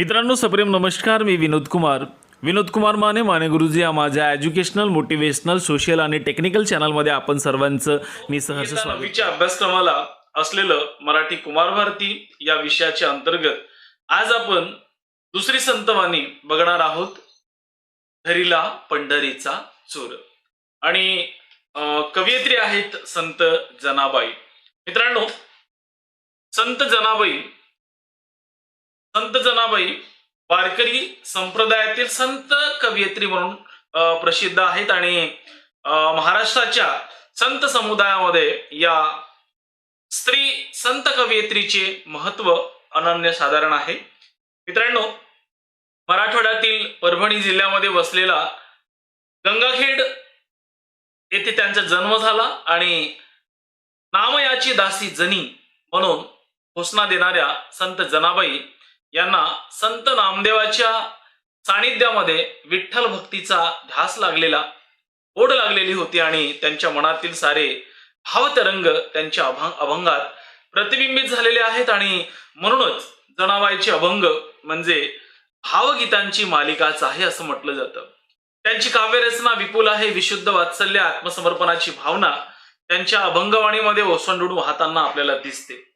मित्रांनो सप्रेम नमस्कार मी विनोद कुमार. विनोद कुमार माने माने गुरुजी या माझ्या एज्युकेशनल मोटिवेशनल सोशल आणि टेक्निकल चॅनलमध्ये आपण सर्वांचं मी सहर्ष स्वागत अभ्यासक्रमाला असलेलं मराठी कुमार भारती या विषयाच्या अंतर्गत आज आपण दुसरी संतवाणी बघणार आहोत धरीला पंढरीचा चोर. आणि कवयित्री आहेत संत जनाबाई. मित्रांनो संत जनाबाई संत जनाबाई वारकरी संप्रदायातील संत कवयित्री म्हणून प्रसिद्ध आहेत आणि अं, महाराष्ट्राच्या संत समुदायामध्ये या स्त्री संत कवयित्रीचे महत्त्व अनन्यसाधारण आहे. मित्रांनो मराठवाड्यातील परभणी जिल्ह्यामध्ये वसलेला गंगाखेड येथे त्यांचा जन्म झाला आणि नामयाची दासी जनी म्हणून घोषणा देणाऱ्या संत जनाबाई यांना संत नामदेवाच्या सानिध्यामध्ये विठ्ठल भक्तीचा ध्यास लागलेला ओढ लागलेली होती आणि त्यांच्या मनातील सारे भावतरंग त्यांच्या अभंग अभंगात प्रतिबिंबित झालेले आहेत आणि म्हणूनच जणावायचे अभंग म्हणजे भावगीतांची मालिकाच आहे असं म्हटलं जातं. त्यांची काव्यरचना विपुल आहे विशुद्ध वात्सल्य आत्मसमर्पणाची भावना त्यांच्या अभंगवाणीमध्ये ओसंडून वाहताना आपल्याला दिसते.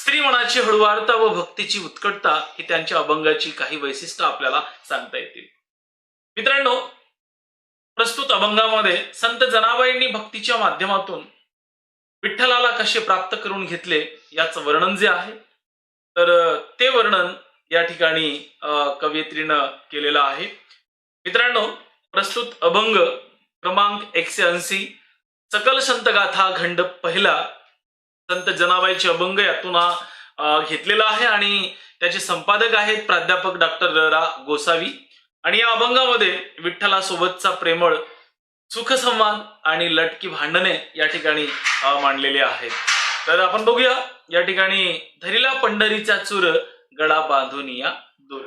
स्त्री मनाची हळुवारता व भक्तीची उत्कटता ही त्यांच्या अभंगाची काही वैशिष्ट्य आपल्याला सांगता येतील. मित्रांनो प्रस्तुत अभंगामध्ये संत जनाबाईंनी भक्तीच्या माध्यमातून विठ्ठलाला कसे प्राप्त करून घेतले याचं वर्णन जे आहे तर ते वर्णन या ठिकाणी कवयित्रीनं केलेलं आहे. मित्रांनो प्रस्तुत अभंग क्रमांक एकशे ऐंशी सकल संत गाथा खंड पहिला संत जनाबाईचे अभंग यातून हा घेतलेला आहे आणि त्याचे संपादक आहेत प्राध्यापक डॉक्टर रा गोसावी. आणि या अभंगामध्ये विठ्ठलासोबतचा प्रेमळ सुखसंवाद आणि लटकी भांडणे या ठिकाणी मांडलेले आहेत. तर आपण बघूया या ठिकाणी धरीला पंढरीचा चूर गळा बांधून या दूर.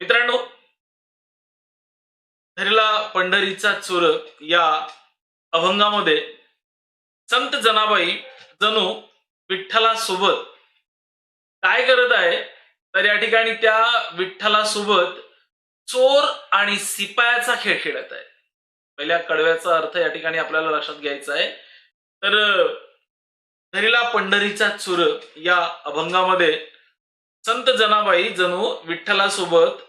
मित्रांनो धरीला पंढरीचा चूर या अभंगामध्ये संत जनाबाई जणू विठ्ठलासोबत काय करत आहे? तर या ठिकाणी त्या विठ्ठलासोबत चोर आणि सिपायाचा खेळ खेळत आहे. पहिल्या कडव्याचा अर्थ या ठिकाणी आपल्याला लक्षात घ्यायचा आहे. तर धरीला पंढरीचा चुर या अभंगामध्ये संत जनाबाई जणू विठ्ठलासोबत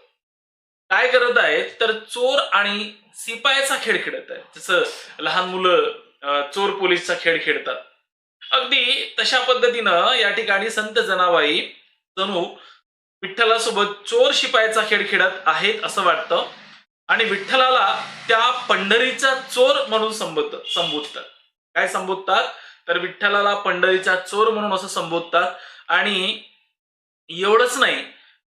काय करत आहेत? तर चोर आणि सिपायाचा खेळ खेळत आहेत. जसं लहान मुलं चोर पोलीसचा खेळ खेळतात. अगदी तशा पद्धतीनं या ठिकाणी संत जनाबाई जणू विठ्ठलासोबत चोर शिपायाचा खेळ खेळत आहेत असं वाटतं. आणि विठ्ठलाला त्या पंढरीचा चोर म्हणून संबोध संबोधतात. काय संबोधतात? तर विठ्ठलाला पंढरीचा चोर म्हणून असं संबोधतात. आणि एवढंच नाही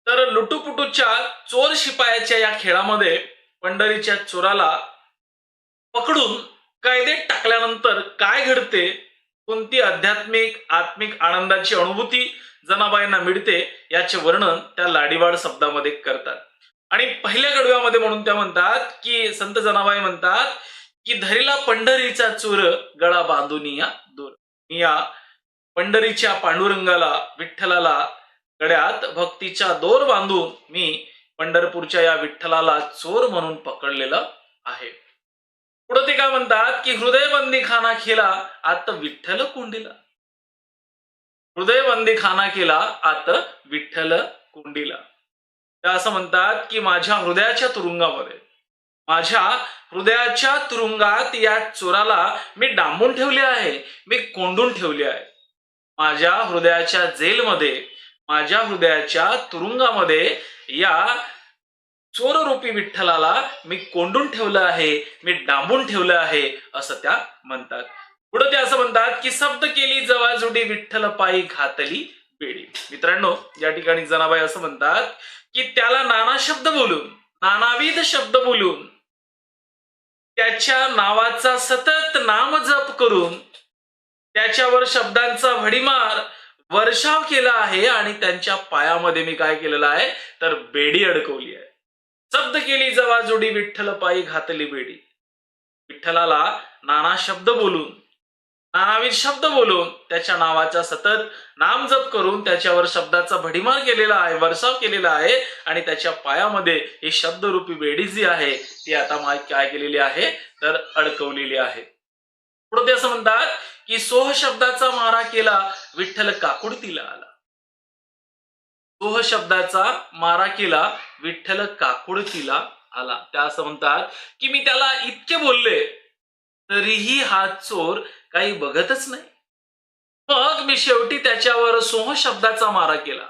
तर लुटूपुटूच्या चोर शिपायाच्या या खेळामध्ये पंढरीच्या चोराला पकडून कायदेत टाकल्यानंतर काय घडते? कोणती आध्यात्मिक आत्मिक आनंदाची अनुभूती जनाबाईंना मिळते याचे वर्णन त्या लाडीवाड शब्दामध्ये करतात. आणि पहिल्या गडव्यामध्ये म्हणून त्या म्हणतात की संत जनाबाई म्हणतात की धरीला पंढरीचा चूर गळा बांधून या दूर या पंढरीच्या पांडुरंगाला विठ्ठलाला गड्यात भक्तीचा दोर बांधून मी पंढरपूरच्या या विठ्ठलाला चोर म्हणून पकडलेलं आहे. पुढे ते काय म्हणतात की हृदयबंदी खाना केला आता विठ्ठल कुंडीला. हृदयबंदी खाना केला आता विठ्ठल कुंडीला. त्या असं म्हणतात की माझ्या हृदयाच्या तुरुंगामध्ये माझ्या हृदयाच्या तुरुंगात या चोराला मी डांबून ठेवले आहे मी कोंडून ठेवले आहे. माझ्या हृदयाच्या जेलमध्ये माझ्या हृदयाच्या तुरुंगामध्ये या चोररूपी विठ्ठलाला मी कोंडून ठेवलं आहे मी डांबून ठेवलं आहे असं त्या म्हणतात. पुढे ते असं म्हणतात की शब्द केली जवाजुडी विठ्ठल पायी घातली बेडी. मित्रांनो या ठिकाणी जनाबाई असं म्हणतात की त्याला नाना शब्द बोलून नानाविध शब्द बोलून त्याच्या नावाचा सतत नाम जप करून त्याच्यावर शब्दांचा भडीमार वर्षाव केला आहे आणि त्यांच्या पायामध्ये मी काय केलेलं आहे तर बेडी अडकवली आहे. शब्द केली जवा जोडी विठ्ठल पायी घातली बेडी. विठ्ठलाला नाना शब्द बोलून नानाविध शब्द बोलून त्याच्या नावाचा सतत नाम जप करून त्याच्यावर शब्दाचा भडीमार केलेला आहे वर्षाव केलेला आहे आणि त्याच्या पायामध्ये ही शब्दरूपी बेडी जी आहे ती आता माय काय केलेली आहे तर अडकवलेली आहे. पुढे ते असं म्हणतात की सोह शब्दाचा मारा केला विठ्ठल काकुडतीला आला. सोह शब्दाचा मारा केला विठ्ठल काकुडतीला आला. त्या असं म्हणतात की मी त्याला इतके बोलले तरीही हा चोर काही बघतच नाही. मग मी शेवटी त्याच्यावर सोह शब्दाचा मारा केला.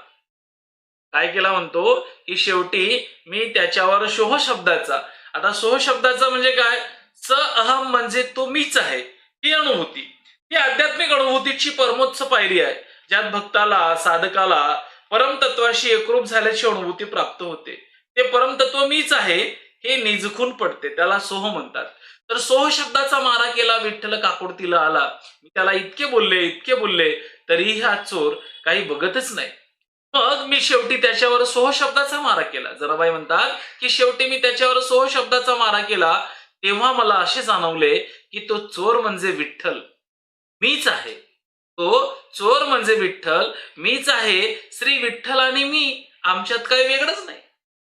काय केला म्हणतो? की शेवटी मी त्याच्यावर सोह शब्दाचा. आता सोह शब्दाचा म्हणजे काय? स अहम म्हणजे तो मीच आहे. ही अनुभूती. ही आध्यात्मिक अनुभूतीची परमोच्च पायरी आहे. ज्यात भक्ताला साधकाला परमतत्वाशी एकरूप झाल्याची अनुभूती प्राप्त होते. ते परमतत्व मीच आहे हे निजखून पडते त्याला सोह म्हणतात. तर सोह शब्दाचा मारा केला विठ्ठल काकुडतीला आला. मी त्याला इतके बोलले इतके बोलले तरीही हा चोर काही बघतच नाही. मग मी शेवटी त्याच्यावर सोह शब्दाचा मारा केला. जराबाई म्हणतात की शेवटी मी त्याच्यावर सोह शब्दाचा मारा केला तेव्हा मला असे जाणवले की तो चोर म्हणजे विठ्ठल. मीच आहे. तो चोर म्हणजे विठ्ठल मीच आहे श्री विठ्ठल आणि मी आमच्यात काही वेगळंच नाही.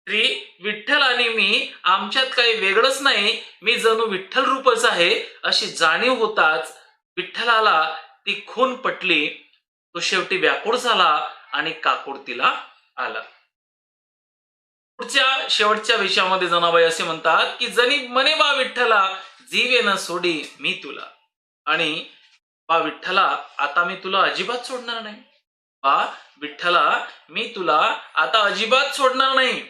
श्री विठ्ठल आणि मी आमच्यात काही वेगळंच नाही मी जणू विठ्ठल रूपच आहे अशी जाणीव होताच विठ्ठलाला ती खून पटली. तो शेवटी व्याकुळ झाला आणि काकुडतीला आला. पुढच्या शेवटच्या विषयामध्ये जनाबाई असे म्हणतात की जनी मने बा विठ्ठला जीवे न सोडी मी तुला. आणि बा विठ्ठला आता मी तुला अजिबात सोडणार नाही. बा विठ्ठला मी तुला आता अजिबात सोडणार नाही.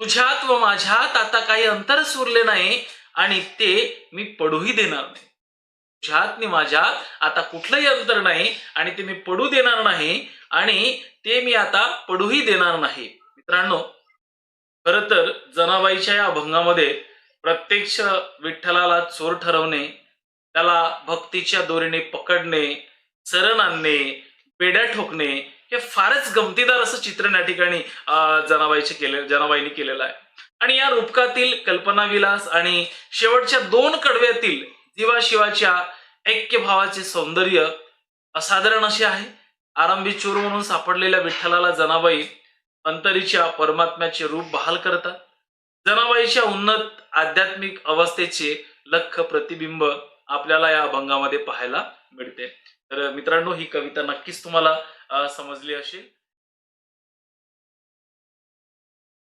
तुझ्यात व माझ्यात आता काही अंतर सुरले नाही आणि ते मी पडूही देणार नाही. तुझ्यात आणि माझ्यात आता कुठलंही अंतर नाही आणि ते मी पडू देणार नाही आणि ते मी आता पडूही देणार नाही. मित्रांनो खर तर जनाबाईच्या या अभंगामध्ये प्रत्यक्ष विठ्ठलाला चोर ठरवणे त्याला भक्तीच्या दोरीने पकडणे चरण आणणे पेड्या ठोकणे हे फारच गमतीदार असं चित्रण या ठिकाणी जनाबाईचे केले जनाबाईने केलेलं आहे. आणि या रूपकातील कल्पनाविलास आणि शेवटच्या दोन कडव्यातील जीवाशिवाच्या ऐक्यभावाचे ऐक्य भावाचे सौंदर्य असाधारण असे आहे. आरंभी चोर म्हणून सापडलेल्या विठ्ठलाला जनाबाई अंतरीच्या परमात्म्याचे रूप बहाल करतात. जनाबाईच्या उन्नत आध्यात्मिक अवस्थेचे लख प्रतिबिंब आपल्याला या अभंगामध्ये पाहायला मिळते. तर मित्रांनो ही कविता नक्कीच तुम्हाला समजली असेल.